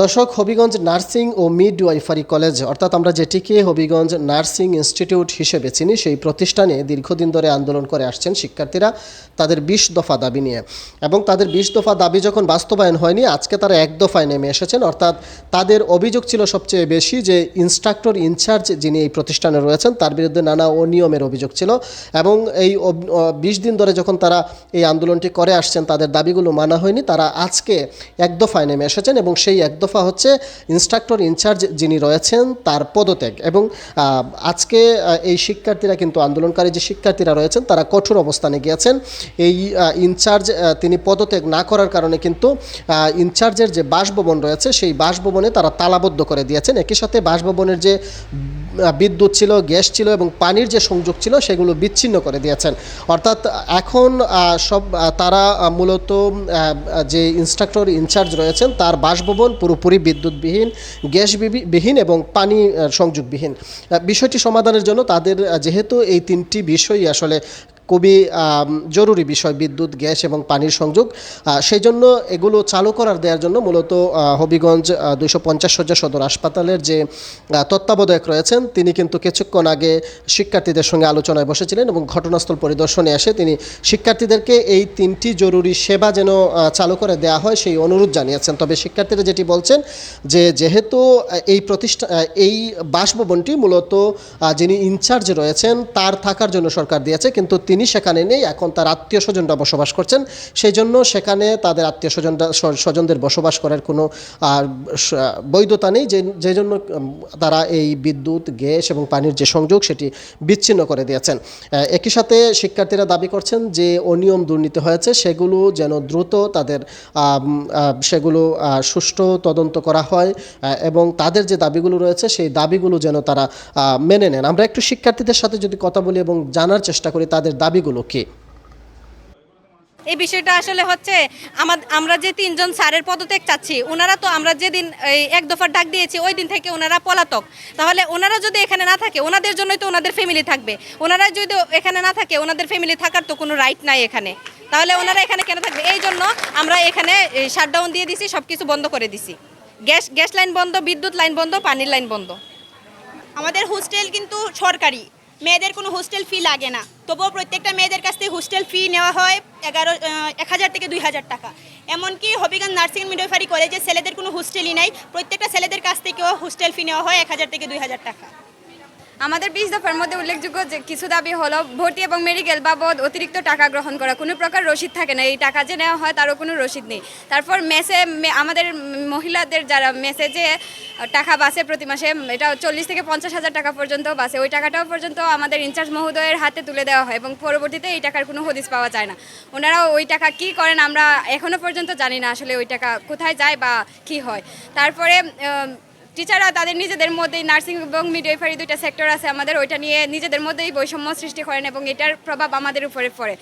দর্শক, হবিগঞ্জ নার্সিং ও midwifery college, অর্থাৎ আমরা যেটিকে হবিগঞ্জ নার্সিং ইনস্টিটিউট হিসেবে চিনি, সেই প্রতিষ্ঠানে দীর্ঘদিন ধরে আন্দোলন করে আসছেন শিক্ষার্থীরা তাদের বিশ দফা দাবি নিয়ে। এবং তাদের বিশ দফা দাবি যখন বাস্তবায়ন হয়নি, আজকে তারা এক দফায় নেমে এসেছেন, অর্থাৎ তাদের অভিযোগ ছিল সবচেয়ে বেশি যে, ইনস্ট্রাক্টর ইনচার্জ যিনি এই প্রতিষ্ঠানে রয়েছেন, তার বিরুদ্ধে নানা অনিয়মের অভিযোগ ছিল। এবং এই বিশ দিন ধরে যখন তারা এই আন্দোলনটি করে আসছেন, তাদের দাবিগুলো মানা হয়নি, তারা আজকে এক দফায় নেমে এসেছেন এবং সেই এক দফা হচ্ছে ইনস্ট্রাক্টর ইনচার্জ যিনি রয়েছেন তার পদত্যাগ এবং আজকে এই শিক্ষার্থীরা কিন্তু আন্দোলনকারী যে শিক্ষার্থীরা রয়েছেন তারা কঠোর অবস্থানে গিয়েছেন। এই ইনচার্জ তিনি পদত্যাগ না করার কারণে কিন্তু ইনচার্জের যে বাসভবন রয়েছে সেই বাসভবনে তারা তালাবদ্ধ করে দিয়েছেন। একই সাথে বাসভবনের যে বিদ্যুৎ ছিল, গ্যাস ছিল এবং পানির যে সংযোগ ছিল সেগুলো বিচ্ছিন্ন করে দিয়েছেন। অর্থাৎ এখন সব তারা মূলত যে ইনস্ট্রাক্টর ইনচার্জ রয়েছেন, তার বাসভবন পুরোপুরি বিদ্যুৎবিহীন গ্যাস বিবি- বিহীন এবং পানি সংযোগবিহীন। বিষয়টি সমাধানের জন্য তাদের যেহেতু এই তিনটি বিষয়ই আসলে খুবই জরুরি বিষয় বিদ্যুৎ, গ্যাস এবং পানির সংযোগ। সেই জন্য এগুলো চালু করার দেওয়ার জন্য মূলত হবিগঞ্জ দুইশো পঞ্চাশ শয্যা সদর হাসপাতালের যে তত্ত্বাবধায়ক রয়েছেন, তিনি কিন্তু কিছুক্ষণ আগে শিক্ষার্থীদের সঙ্গে আলোচনায় বসেছিলেন এবং ঘটনাস্থল পরিদর্শনে এসে তিনি শিক্ষার্থীদেরকে এই তিনটি জরুরি সেবা যেন চালু করে দেওয়া হয় সেই অনুরোধ জানিয়েছেন। তবে শিক্ষার্থীরা যেটি বলছেন যে, যেহেতু এই প্রতিষ্ঠা এই বাসভবনটি মূলত যিনি ইনচার্জ রয়েছেন, তার থাকার জন্য সরকার দিয়েছে, কিন্তু তিনি সেখানে নেই, এখন তার আত্মীয় স্বজনরা বসবাস করছেন। সেই জন্য সেখানে তাদের আত্মীয় স্বজনরা স্বজনদের বসবাস করার কোনো, আর বৈধতা নেই। যে যে জন্য তারা এই বিদ্যুৎ, গ্যাস এবং পানির যে সংযোগ, সেটি বিচ্ছিন্ন করে দিয়েছেন। একই সাথে শিক্ষার্থীরা দাবি করছেন যে অনিয়ম দুর্নীতি হয়েছে, সেগুলো যেন দ্রুত তাদের সেগুলো সুষ্ঠু তদন্ত করা হয় এবং তাদের যে দাবিগুলো রয়েছে, সেই দাবিগুলো যেন তারা মেনে নেন। আমরা একটু শিক্ষার্থীদের সাথে যদি কথা বলি এবং জানার চেষ্টা করি, তাদের দাবিগুলো কী? এই বিষয়টা আসলে হচ্ছে আমরা যে তিনজন স্যারের পদত্যাগ চাচ্ছি ওনারা তো আমরা যেদিন এই এক দফার ডাক দিয়েছি ওই দিন থেকে ওনারা পলাতক। তাহলে ওনারা যদি এখানে না থাকে ওনাদের জন্যই তো ওনাদের ফ্যামিলি থাকবে। ওনারা যদি এখানে না থাকে ওনাদের ফ্যামিলি থাকার তো কোনো রাইট নাই এখানে। তাহলে ওনারা এখানে কেন থাকবে? এই জন্য আমরা এখানে শাটডাউন দিয়ে দিছি সব কিছু বন্ধ করে দিছি। গ্যাস গ্যাস লাইন বন্ধ বিদ্যুৎ লাইন বন্ধ পানির লাইন বন্ধ। আমাদের হোস্টেল কিন্তু সরকারি। মেয়েদের কোনো হোস্টেল ফি লাগে না। তবুও প্রত্যেকটা মেয়েদের কাছ থেকে হোস্টেল ফি নেওয়া হয় এগারো এক হাজার থেকে দুই হাজার টাকা। এমনকি হবিগঞ্জ নার্সিং মিডওয়াইফারি কলেজে ছেলেদের কোনো হোস্টেলই নেই। প্রত্যেকটা ছেলেদের কাছ থেকেও হোস্টেল ফি নেওয়া হয় এক হাজার থেকে দুই হাজার টাকা। আমাদের বিশ দফার মধ্যে উল্লেখযোগ্য যে কিছু দাবি হলো ভর্তি এবং মেডিকেল বাবদ অতিরিক্ত টাকা গ্রহণ করা। কোনো প্রকার রসিদ থাকে না। এই টাকা যে নেওয়া হয় তারও কোনো রসিদ নেই। তারপর মেসে আমাদের মহিলাদের যারা মেসে যে টাকা বাসে প্রতি মাসে, এটা চল্লিশ থেকে পঞ্চাশ হাজার টাকা পর্যন্ত বাসে। ওই টাকাটাও পর্যন্ত আমাদের ইনচার্জ মহোদয়ের হাতে তুলে দেওয়া হয় এবং পরবর্তীতে এই টাকার কোনো হদিস পাওয়া যায় না। ওনারা ওই টাকা কি করেন আমরা এখনও পর্যন্ত জানি না আসলে ওই টাকা কোথায় যায় বা কি হয়। তারপরে টিচাররা তাদের নিজেদের মধ্যেই নার্সিং এবং মিডওয়াইফারি দুইটা সেক্টর আছে আমাদের, ওইটা নিয়ে নিজেদের মধ্যেই বৈষম্য সৃষ্টি করেন এবং এটার প্রভাব আমাদের উপরে পড়ে।